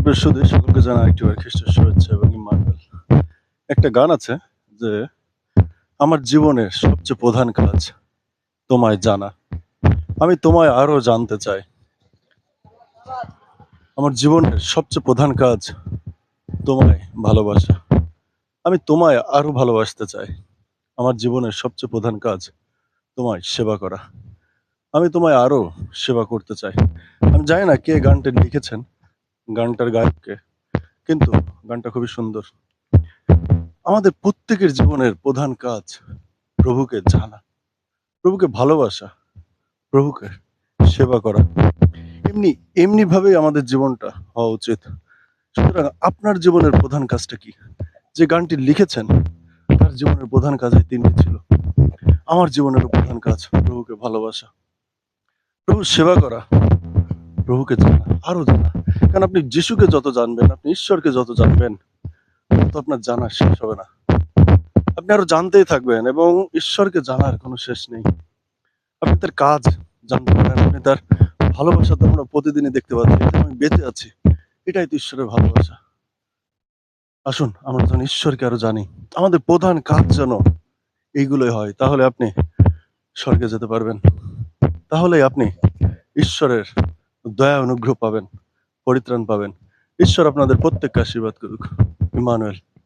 সুপ্রিয় সুদী সকলকে জানা একটিবার খ্রিস্ট শুভেচ্ছা এবং ইমানুয়েল একটা গান আছে যে, আমার জীবনের সবচেয়ে প্রধান কাজ তোমায় জানা। আমি তোমায় আরও জানতে চাই। আমার জীবনের সবচেয়ে প্রধান কাজ তোমায় ভালোবাসা। আমি তোমায় আরও ভালোবাসতে চাই। আমার জীবনের সবচেয়ে প্রধান কাজ তোমায় সেবা করা। আমি তোমায় আরও সেবা করতে চাই। আমি জানি না কে গানটা লিখেছেন। গানটার গায়ককে। কিন্তু গানটা খুবই সুন্দর। আমাদের প্রত্যেকের জীবনের প্রধান কাজ প্রভুকে জানা, প্রভুকে ভালোবাসা, প্রভুকে সেবা করা। এমনি এমনি ভাবেই আমাদের জীবনটা হওয়া উচিত। সুতরাং আপনার জীবনের প্রধান কাজটা কি? যে গানটি লিখেছেন, তার জীবনের প্রধান কাজ তিনটি ছিল। আমার জীবনের প্রধান কাজ প্রভুকে ভালোবাসা, প্রভুর সেবা করা প্রভুকে জানা আরও জানা। কারণ আপনি যিশুকে যত জানবেন, আপনি ঈশ্বরকে যত জানবেন, তত আপনার জানা শেষ হবে না। আপনি আরও জানতেই থাকবেন এবং ঈশ্বরকে জানার কোনো শেষ নেই। আপনি তার কাজ জানতে পারেন, আপনি তার ভালোবাসা তো আমরা প্রতিদিনই দেখতে পাচ্ছি আমি বেঁচে আছি, এটাই তো ঈশ্বরের ভালোবাসা। আসুন, আমরা যেন ঈশ্বরকে আরও জানি। আমাদের প্রধান কাজ যেন এইগুলোই হয়, তাহলে আপনি স্বর্গে যেতে পারবেন। তাহলে আপনি ঈশ্বরের দয়া অনুগ্রহ পাবেন পরিত্রাণ পাবেন। ঈশ্বর আপনাদের প্রত্যেককে আশীর্বাদ করুক। ইমানুয়েল।